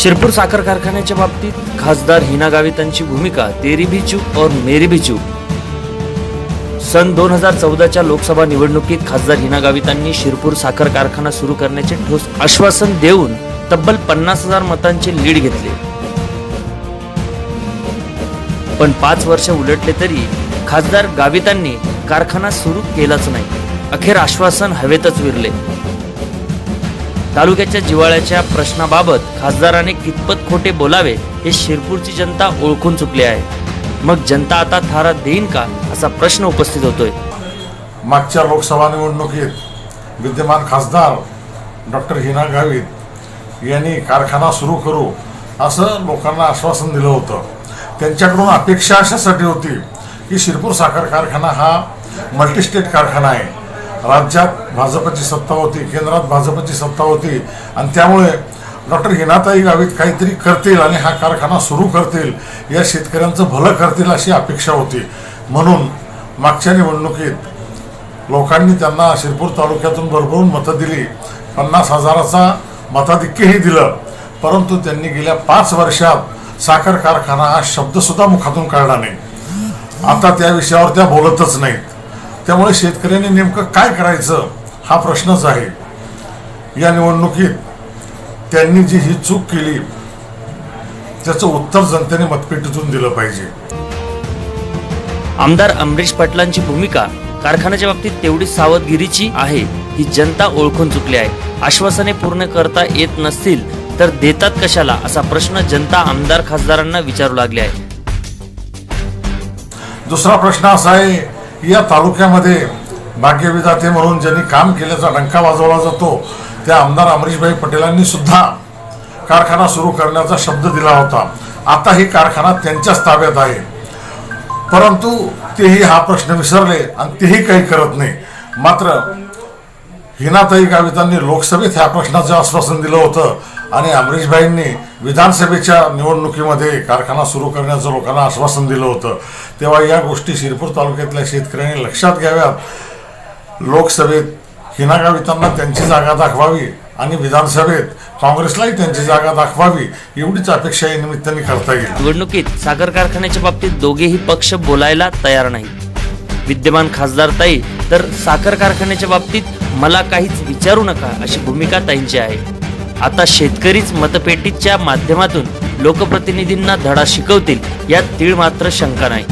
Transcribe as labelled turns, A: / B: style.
A: शिरपूर साखर कारखान्याच्या बाबतीत खासदार हिना गावितांची भूमिका तेरी भी चूप और मेरी भी चूप सन दोन हजार चौदाच्या लोकसभा निवडणुकीत खासदार हिना गावितांनी शिरपूर साखर कारखाना सुरू करण्याचे ठोस आश्वासन देऊन तब्बल पन्नास हजार मतांचे लीड घेतले. पण पाच वर्ष उलटले तरी खासदार गावितांनी कारखाना सुरू केलाच नाही. अखेर आश्वासन हवेतच विरले. तालुक्याच्या जिवाळ्याच्या प्रश्नाबाबत खासदाराने कितपत खोटे बोलावे हे शिरपूरची जनता ओळखून चुकली आहे. मग जनता आता थारा देईन का असा प्रश्न उपस्थित होतोय.
B: मागच्या लोकसभा निवडणुकीत विद्यमान खासदार डॉक्टर हिना गावित यांनी कारखाना सुरू करू असं लोकांना आश्वासन दिलं होतं. त्यांच्याकडून अपेक्षा अशासाठी होती की शिरपूर साखर कारखाना हा मल्टीस्टेट कारखाना आहे. राज्यात भाजपची सत्ता होती केंद्रात भाजपची सत्ता होती. आणि त्यामुळे डॉक्टर हिनाताई गावित काहीतरी करतील आणि हा कारखाना सुरू करतील या शेतकऱ्यांचं भलं करतील अशी अपेक्षा होती. म्हणून मागच्या निवडणुकीत लोकांनी त्यांना शिरपूर तालुक्यातून भरभरून मतं दिली. पन्नास हजाराचा मताधिक्यही दिलं. परंतु त्यांनी गेल्या पाच वर्षात साखर कारखाना हा शब्दसुद्धा मुखातून काढला नाही. आता त्या विषयावर त्या बोलतच नाहीत. त्यामुळे शेतकऱ्यांनी नेमकं काय करायचं हा प्रश्नच आहे. या निवडणुकीत त्यांनी जी ही चूक केली त्याचं उत्तर जनतेने मतपेटीतून दिलं पाहिजे.
A: आमदार अमरीश पाटलांची भूमिका कारखान्याच्या बाबतीत तेवढी सावधगिरीची आहे ही जनता ओळखून चुकली आहे. आश्वासने पूर्ण करता येत नसतील तर देतात कशाला असा प्रश्न जनता आमदार खासदारांना विचारू लागले आहे.
B: दुसरा प्रश्न असा आहे या तालुक्यामध्ये भाग्यविधाते म्हणून ज्यांनी काम केल्याचा डंका वाजवला जातो त्या आमदार अमरीशभाई पटेलांनी सुद्धा कारखाना सुरू करण्याचा शब्द दिला होता. आता ही कारखाना त्यांच्याच ताब्यात आहे. परंतु तेही हा प्रश्न विसरले आणि तेही काही करत नाही. मात्र हिनाताई गावितांनी लोकसभेत ह्या प्रश्नाचं आश्वासन दिलं होतं. आणि अमरीशभाईंनी विधानसभेच्या निवडणुकीमध्ये कारखाना सुरू करण्याचं लोकांना आश्वासन दिलं होतं. तेव्हा या गोष्टी शिरपूर तालुक्यातल्या शेतकऱ्यांनी लक्षात घ्याव्यात. लोकसभेत हिनागावितांना त्यांची जागा दाखवावी आणि विधानसभेत काँग्रेसलाही त्यांची जागा दाखवावी एवढीच अपेक्षा या निमित्ताने करता येईल.
A: निवडणुकीत साखर कारखान्याच्या बाबतीत दोघेही पक्ष बोलायला तयार नाही विद्यमान खासदार ताई तर साखर कारखान्याच्या बाबतीत मला काहीच विचारू नका अशी भूमिका ताईंची आहे. आता शेतकरीच मतपेटीच्या माध्यमातून लोकप्रतिनिधींना धडा शिकवतील यात तीळ मात्र शंका नाही.